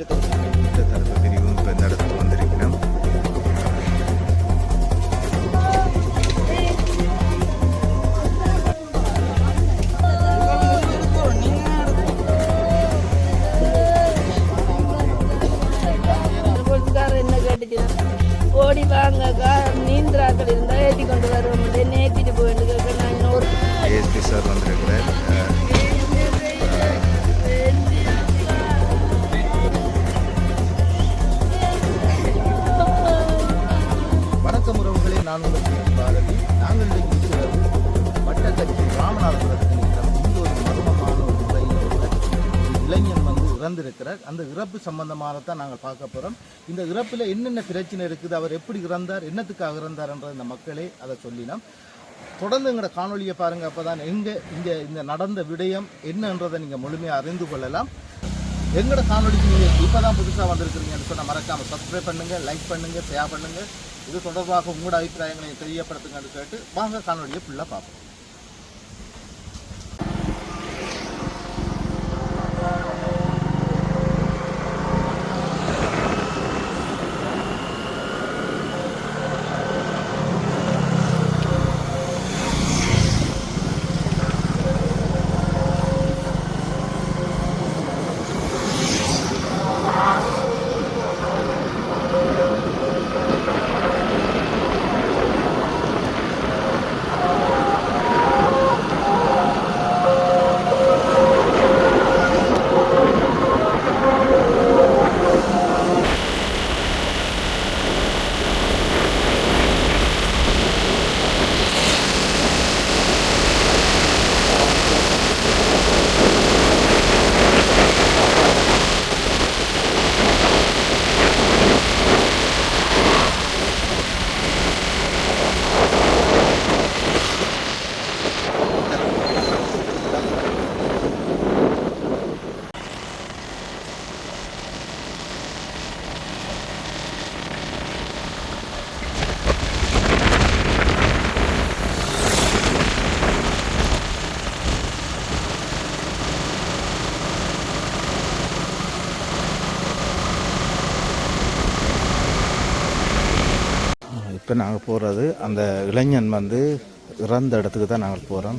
குற்றத்தடுப்பு பிரிவும் இப்போ இந்த இடத்துக்கு வந்திருக்கிறோம் ஓடி வாங்கக்கா நீந்திராக்கள் இருந்தால் ஏற்றி கொண்டு வருவோம் ஏற்றிட்டு போயிட்டு கேட்க நான் இன்னொரு ஏஎஸ்பி சார் வந்திருக்கிறேன் இருக்கிறார். அந்த இறப்பு சம்பந்தமாகத்தான் நாங்கள் பார்க்க போகிறோம் இந்த இறப்பில் என்னென்ன பிரச்சனை இருக்குது அவர் எப்படி இறந்தார் என்னத்துக்காக இறந்தார்ன்ற இந்த மக்களே அதை சொல்லினோம். தொடர்ந்து எங்களோட காணொலியை பாருங்க அப்பதான் எங்க இங்கே இந்த நடந்த விடயம் என்னன்றதை நீங்க முழுமையாக அறிந்து கொள்ளலாம். எங்களோட காணொலிக்கு நீங்க இப்பதான் புதுசா வந்திருக்கிறீங்கன்னு சொன்னால் மறக்காமல் சப்ஸ்கிரைப் பண்ணுங்க லைக் பண்ணுங்க ஷேர் பண்ணுங்க. இது தொடர்பாக உங்களோட அபிப்பிராயங்களை தெரியப்படுத்துங்கன்னு கேட்டு வாங்க காணொலியை ஃபுல்லாக பார்ப்போம். இப்போ நாங்கள் போகிறது அந்த இளைஞன் வந்து இறந்த இடத்துக்கு தான் நாங்கள் போகிறோம்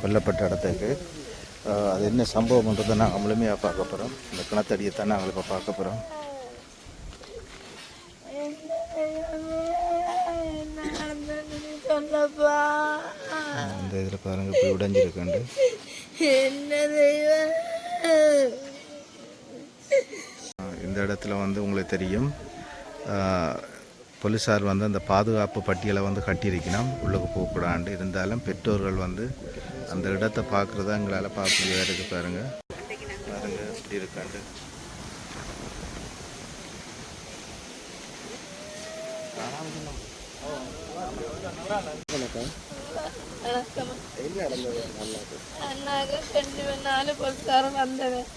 கொல்லப்பட்ட இடத்துக்கு. அது என்ன சம்பவம்ன்றதை நாங்கள் முழுமையாக பார்க்க போகிறோம். இந்த கிணத்தடியை தான் நாங்கள் இப்போ பார்க்க போகிறோம். அந்த இதில் பாருங்கள் இப்படி உடைஞ்சிருக்கண்டு. இந்த இடத்துல வந்து உங்களுக்கு தெரியும். போலீஸார் வந்து அந்த பாதுகாப்பு பட்டியலை வந்து கட்டியிருக்கணும். உள்ளுக்கு போகக்கூடாண்டு இருந்தாலும் பெற்றோர்கள் வந்து அந்த இடத்தை பார்க்குறதா எங்களால் பார்க்க முடியாது இருக்கு பாருங்க. பாருங்க எப்படி இருக்காண்டு. வணக்கம் அண்ணாக நாலு போலீஸ்காரன் வந்தவன்.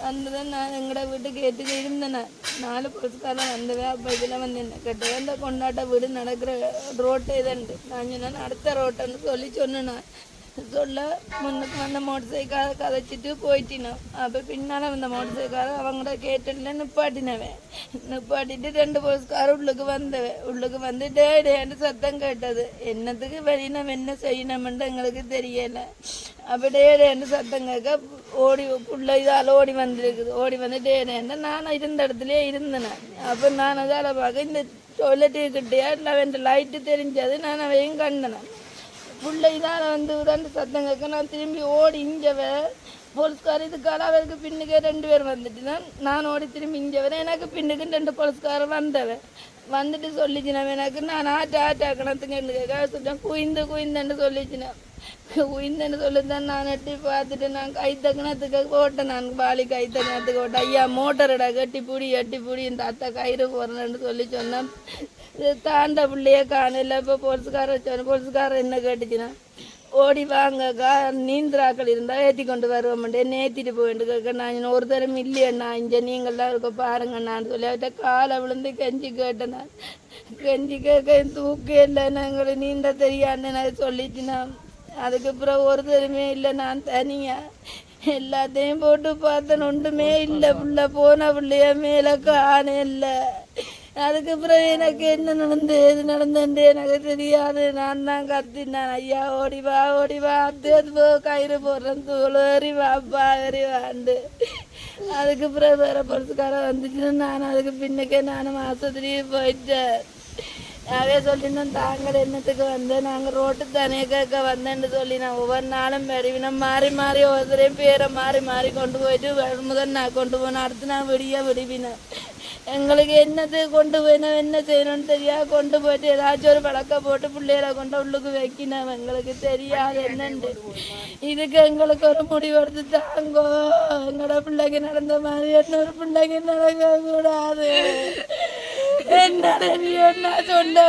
வந்துதான் நான் எங்கட வீட்டுக்கு ஏற்றுக்கு இருந்தேன் நாலு போலீஸ்காரன் வந்தவே அப்போ இதில் வந்து என்ன கேட்டவன் இந்த கொண்டாட்ட வீடு நடக்கிற ரோட்டு இதுண்டு நான் சொன்னேன் அடுத்த ரோட்டுன்னு சொல்லி சொன்னேன் சொல்ல முன்னுக்கு வந்த மோட்டர் சைக்கிள் கதைச்சிட்டு போயிட்டினான் அப்போ பின்னால் வந்த மோட்டர் சைக்கிள் அவங்கள கேட்டில் நிப்பாட்டினவன் நிப்பாட்டிட்டு ரெண்டு போலீஸ்காரர் உள்ளுக்கு வந்தவன் உள்ளுக்கு வந்து டே டேன்னு சத்தம் கேட்டது என்னத்துக்கு வெளியினம் என்ன செய்யணும்ன்ட்டு எங்களுக்கு தெரியல அப்போ டேடேன்னு சத்தம் கேட்க ஓடி புள்ள இதால் ஓடி வந்துருக்குது ஓடி வந்து டேடேன்னு நான் இருந்த இடத்துலயே இருந்தேன் அப்போ நான் அதால் பார்க்க இந்த டொய்லெட்டு கிட்டேயா இல்லை லைட்டு தெரிஞ்சது நான் அவையும் கண்டனேன் புள்ள இதால் வந்து ரெண்டு சத்தம் கேட்க நான் திரும்பி ஓடி இஞ்சவ போலீஸ்கார் இதுக்கால அவருக்கு பின்னுக்கே ரெண்டு பேர் வந்துட்டுனா நான் ஓடி திரும்பி இங்கே வரேன் எனக்கு பின்னுக்கு ரெண்டு போலீஸ்காரர் வந்தவன் வந்துட்டு சொல்லிச்சினவன் எனக்கு நான் ஆட்டா ஆட்டா கணத்துக்கு கேட்க சொல்லிட்டேன் குயிந்து குயிந்தன்னு சொல்லிச்சினேன் குயிந்தன்னு சொல்லிதான் நான் எட்டி பார்த்துட்டு நான் கை தக்கணத்துக்கு போட்டேன். நான் பாலி கை தக்கணத்துக்கு போட்டேன். ஐயா மோட்டரடா கட்டி பிடி எட்டி பிடி இந்த அத்தை கயிறு போடுறேன்னு சொல்லி சொன்னேன். தாண்ட பிள்ளையே காணல. இப்போ போலீஸ்காரர் சொன்ன போலீஸ்காரன் என்ன கேட்டுச்சுன்னா ஓடி வாங்கக்கா நீந்திராக்கள் இருந்தால் ஏற்றி கொண்டு வருவோம்ண்டே ஏற்றிட்டு போயிட்டு கேட்க நான் ஒரு தரம் இல்லையண்ணா இங்கே நீங்கள்லாம் இருக்க பாருங்கண்ணான்னு சொல்லி அவர்கிட்ட காலை விழுந்து கெஞ்சி கேட்டேன் கெஞ்சி கேட்க தூக்கம் இல்லை நாங்கள் நீந்த தெரியான்னு நான் அதுக்கப்புறம் ஒரு தரமே இல்லை நான் தனியாக எல்லாத்தையும் போட்டு பார்த்தேன். ஒன்றுமே இல்லை புள்ள போன பிள்ளைய மேலே காண இல்லை. அதுக்கு பிறகு எனக்கு என்ன நடந்து எது நடந்துட்டு எனக்கு தெரியாது. நான் தான் கத்தினான். ஐயா ஓடி வா ஓடி வா. அத்தேது போ கயிறு போடுறேன். தூள் ஏறி வாப்பா ஏறி வாண்டு. அதுக்கு பிறகு வேற பரிசுக்காரன் வந்துச்சு நான் அதுக்கு பின்னுக்கே நானும் ஆஸ்பத்திரியே போயிட்டேன். அதே சொல்லினோம் தாங்கள் என்னத்துக்கு வந்து நாங்கள் ரோட்டு தனியே கேட்க வந்தேன்னு சொல்லி நான் ஒவ்வொரு நாளும் வெடிவினம் மாறி மாறி ஒவ்வொருத்தரையும் பேரை மாறி மாறி கொண்டு போயிட்டு முதல் நான் கொண்டு போனேன் அடுத்து நான் விடிய விடுவினேன் எங்களுக்கு என்னது கொண்டு போயினோம் என்ன செய்யணும்னு தெரியாது கொண்டு போயிட்டு ஏதாச்சும் ஒரு பழக்க போட்டு பிள்ளைகளை கொண்டு உள்ளுக்கு வைக்கணும் எங்களுக்கு தெரியாது என்னண்டு இதுக்கு எங்களுக்கு ஒரு முடிவெடுத்து தாங்கோ எங்களோட பிள்ளைக்கு நடந்த மாதிரி இன்னொரு பிள்ளைக்கு நடக்க கூடாது என்ன நீ என்ன சொன்னு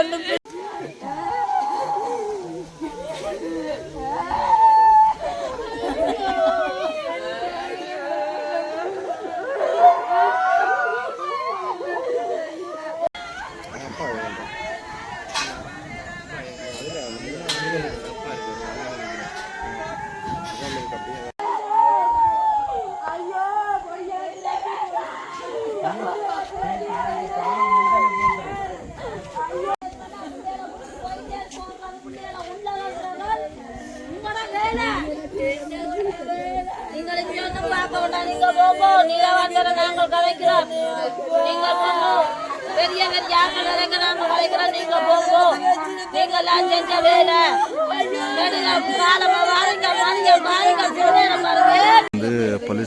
நீங்கள் இங்க வந்து பார்க்க வேண்டாம் நீங்க போங்க நீங்க நாங்கள் கலைக்கிறோம் நீங்கள் போங்க பெரிய பெரிய ஆட்கள் இறங்க நாங்கள் கலைக்கிறோம் நீங்க போகும் நீங்க செஞ்ச வேலை. காலமா வாருங்க வாருங்க வாருங்க போனேன் பாருங்க.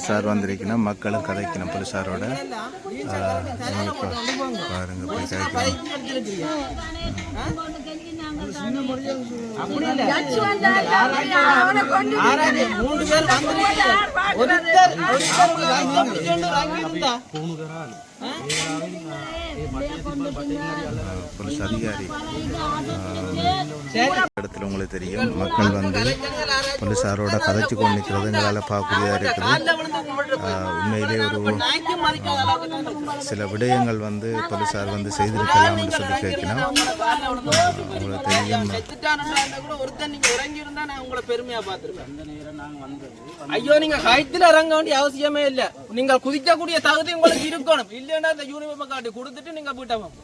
போலீஸார் வந்திருக்கணும் மக்களும் கதைக்கணும் போலீஸாரோட. பாருங்க போய் கதைக்கணும். ஆறாவது மூணு போலீஸ் அதிகாரி இடத்துல உங்களுக்கு தெரியும். மக்கள் வந்து போலீஸாரோட கதைச்சு கொண்டு நிற்கிறது எங்களால் பார்க்கக்கூடியதாக இருக்குது. உண்மையிலே ஒரு சில விடயங்கள் வந்து போலீஸார் வந்து செய்திருக்கலாம்னு சொல்லி கேட்கணும் உங்களுக்கு தெரியும். ஐயோ நீங்க கைத்துல இறங்க வேண்டிய அவசியமே இல்லை. நீங்கள் குதிக்கக்கூடிய தகுதி உங்களுக்கு இருக்கணும். இல்லைன்னா இந்த யூனிஃபார்ம் காட்டி கொடுத்து வந்துட்டு நீங்க வீட்டை வாங்க.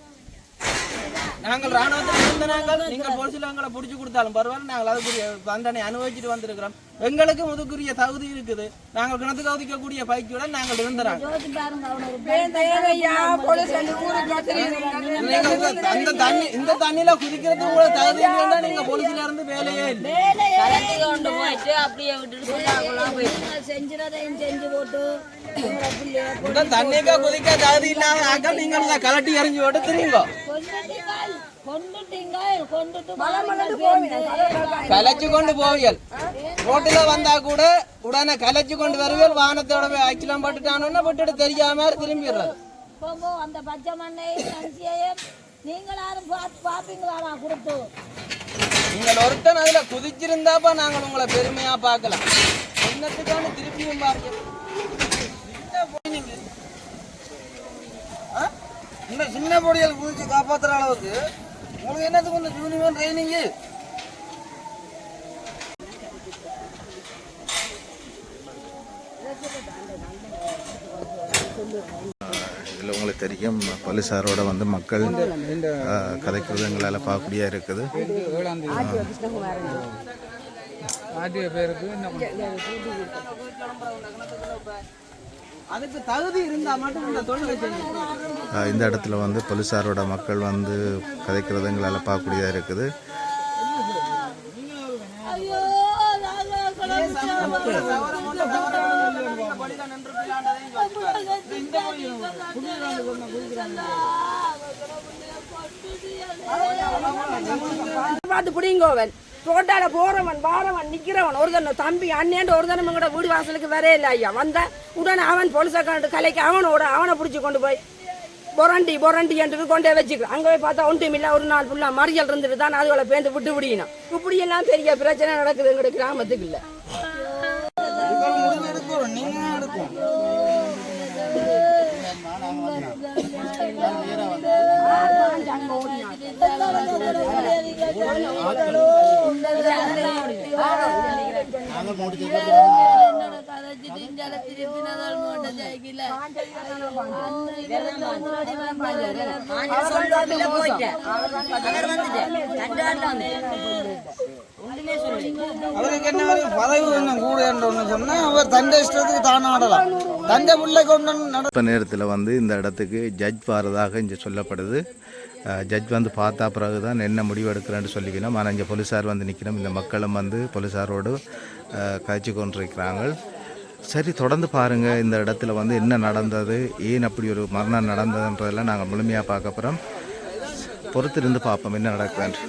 நாங்கள் ராணுவத்தில் இருந்த நாங்கள் நீங்கள் போலீஸில் எங்களை பிடிச்சி கொடுத்தாலும் பரவாயில்ல நாங்கள் அதை தண்டனை அனுபவிச்சுட்டு வந்திருக்கிறோம் எங்களுக்கு முதுக்குரிய தகுதி இருக்குது. நாங்கள் கிணத்து கவுதிக்கக்கூடிய பைக்குடன் நாங்கள் நீங்க இந்த- அந்த தண்ணி இந்த தண்ணியில குதிக்கிறது உங்களுக்கு தகுதி இல்லைன்னா நீங்க போலீஸ்ல இருந்து வேலையே இல்லை. போயிட்டு அப்படியே விட்டுட்டு செஞ்சுறதையும் செஞ்சு போட்டு. தண்ணிக்கா குதிக்க தகுதி இல்லாத ஆக்கள் நீங்கள் கலட்டி எறிஞ்சு விட்டு தெரியுங்க கலைச்சு கொண்டு போவியல் ரோட்டுல வந்தா கூட உடனே கலைச்சு கொண்டு வருவியல் வானத்தோட போய் அச்சிலம் பட்டுட்டானோன்னா விட்டுட்டு தெரியாம திரும்பிடுறது. அந்த பச்சை மண்ணையும் அரிசியையும் நீங்கள் யாரும் கொடுத்து. நீங்கள் ஒருத்தன் அதுல குதிச்சிருந்தாப்பா நாங்கள் உங்களை பெருமையா பார்க்கலாம். என்னத்துக்கான திருப்பியும் பாருங்க? இந்த சின்ன பொடியல் குதிச்சு காப்பாத்துற அளவுக்கு உங்களுக்கு என்னத்துக்கு இந்த யூனிவன் ட்ரைனிங்கு இதில் உங்களுக்கு தெரியும் போலீஸாரோட வந்து மக்கள் கதைக்கிறது எங்களால் பார்க்கக்கூடியா இருக்குது. அதுக்கு தகுதி இருந்தா மட்டும் இந்த தொழிலை இடத்துல வந்து போலீஸாரோட மக்கள் வந்து கதைக்கிறது எங்களால் பார்க்கக்கூடியதாக இருக்குது பார்த்து பிடிங்கோவன் ரோட்டால போறவன் வாரவன் நிக்கிறவன். ஒரு தன தம்பி அண்ணேண்டு ஒரு தண்ணு கூட வீடு வாசலுக்கு வரே இல்லை ஐயா. வந்த உடனே அவன் போலீஸாக்காரன் கலைக்கு அவனோட அவனை பிடிச்சி கொண்டு போய் பொரண்டி பொரண்டி என்று கொண்டே வச்சுக்கலாம் அங்கே போய் பார்த்தா ஒன்றும் இல்லை. ஒரு நாள் ஃபுல்லாக மறியல் இருந்துட்டு தான் அதுகளை பேர்ந்து விட்டு விடியணும். இப்படி எல்லாம் பெரிய பிரச்சனை நடக்குது எங்களுடைய கிராமத்துக்கு இல்லை. என்னோட அவருக்கு என்ன பதவி கொஞ்சம் கூட என்று சொன்னா அவர் தண்டை இஷ்டத்துக்கு தான் ஆடலாம். பிள்ளை இப்போ நேரத்தில் வந்து இந்த இடத்துக்கு ஜட்ஜ் வரதாக இங்கே சொல்லப்படுது. ஜட்ஜ் வந்து பார்த்தா பிறகு தான் என்ன முடிவு எடுக்கிறேன்னு சொல்லிக்கணும். ஆனால் இங்கே போலீஸார் வந்து நிற்கணும் இந்த மக்களும் வந்து போலீஸாரோடு காய்ச்சி கொண்டிருக்கிறாங்க சரி தொடர்ந்து பாருங்கள் இந்த இடத்துல வந்து என்ன நடந்தது? ஏன் அப்படி ஒரு மரணம் நடந்ததுன்றதெல்லாம் நாங்கள் முழுமையாக பார்க்க போகிறோம் பொறுத்திருந்து பார்ப்போம். என்ன நடக்குதுன்னு.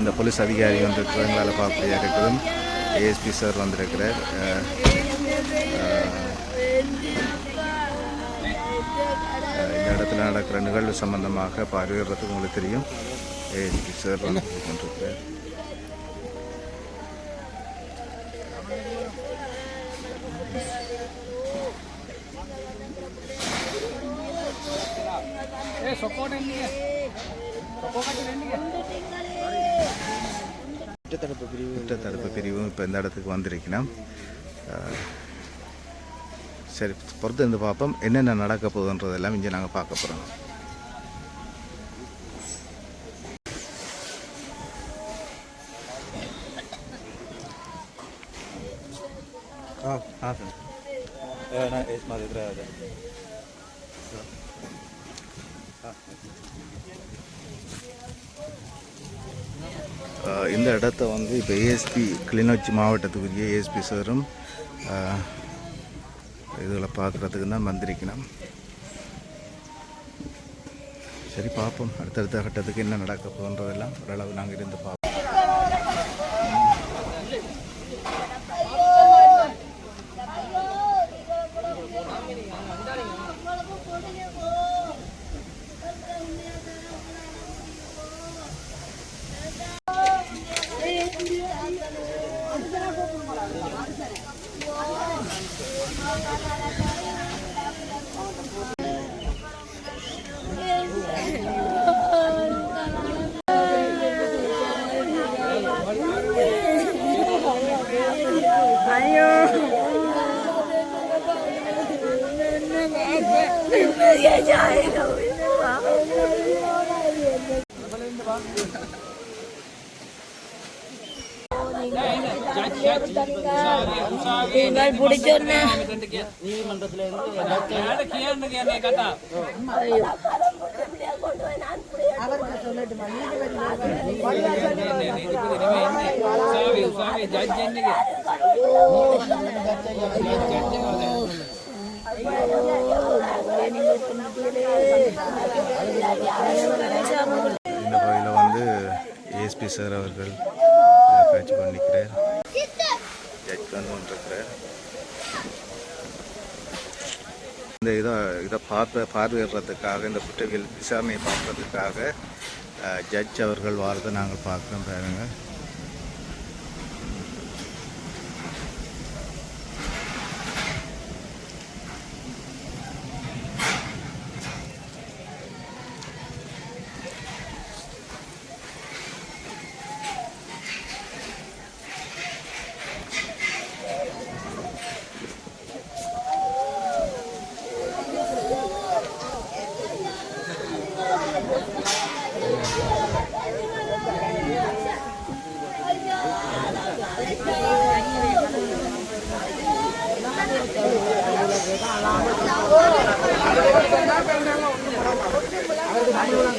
இந்த போலீஸ் அதிகாரி வந்து எங்களால் பார்க்கக்கூடிய இருக்கிறதும் ஏஎஸ்பி சார் வந்திருக்கிறார். இந்த இடத்துல நடக்கிற நிகழ்வு சம்பந்தமாக பார்வையிடுறதுக்கு உங்களுக்கு தெரியும். ஏஎஸ்பி சார் வந்து கொண்டிருக்கிறார் குற்றத்தடுப்பு பிரிவும் இப்போ இந்த இடத்துக்கு வந்திருக்கணும் சரி பொறுத்து இருந்து பார்ப்போம். என்னென்ன நடக்க போகுதுன்றதெல்லாம் இங்கே நாங்கள் பார்க்க போகிறோம் ஆஹ் இந்த இடத்த வந்து இப்போ ஏஎஸ்பி கிளிநொச்சி மாவட்டத்துக்குரிய ஏஎஸ்பி சாரும் இதில் பார்க்குறதுக்கு தான் வந்திருக்கணும். சரி பார்ப்போம். அடுத்தடுத்த கட்டத்துக்கு என்ன நடக்க போகிறதெல்லாம் ஓரளவு நாங்கள் இருந்து பார்ப்போம். நீங்கள் பிடிச்சோன்னு இந்த பகுதியில் எஸ்பி சார் அவர்கள் காட்சி பண்ணிக்கிறார் ஜட்ஜ் வந்து கொண்டிருக்கிறார் இந்த இதை இதை பார்த்த பார்வையிடுறதுக்காக இந்த குற்றவியல் விசாரணையை பார்க்கறதுக்காக ஜட்ஜ் அவர்கள் வாரத்தை நாங்கள் பார்க்குறோம் பாருங்கள் 啥时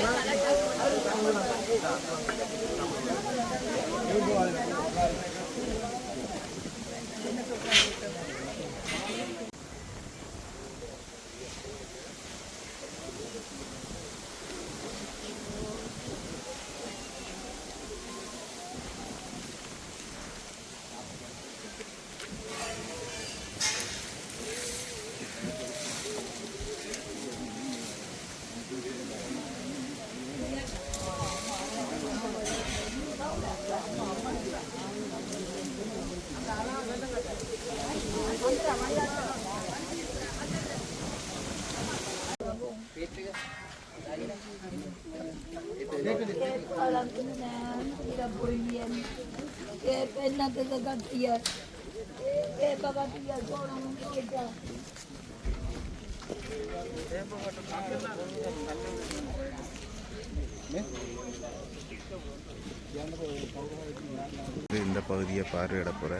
இந்த பகுதியை பார்வையிட போகிற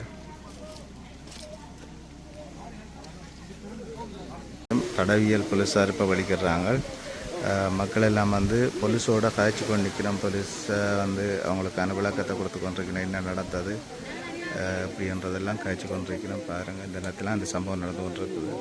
தடவியல் போலீஸார் இப்போ வலிக்கிறாங்க மக்கள் எல்லாம் வந்து போலீஸோட காய்ச்சி கொண்டு நிற்கிறோம் போலீஸை வந்து அவங்களுக்கான விளக்கத்தை கொடுத்து கொண்டிருக்கிறோம் என்ன நடந்தது? அப்படின்றதெல்லாம் காய்ச்சி கொண்டிருக்கிறோம். பாருங்கள் இந்த நேரத்தில் அந்த சம்பவம் நடந்து கொண்டிருக்குது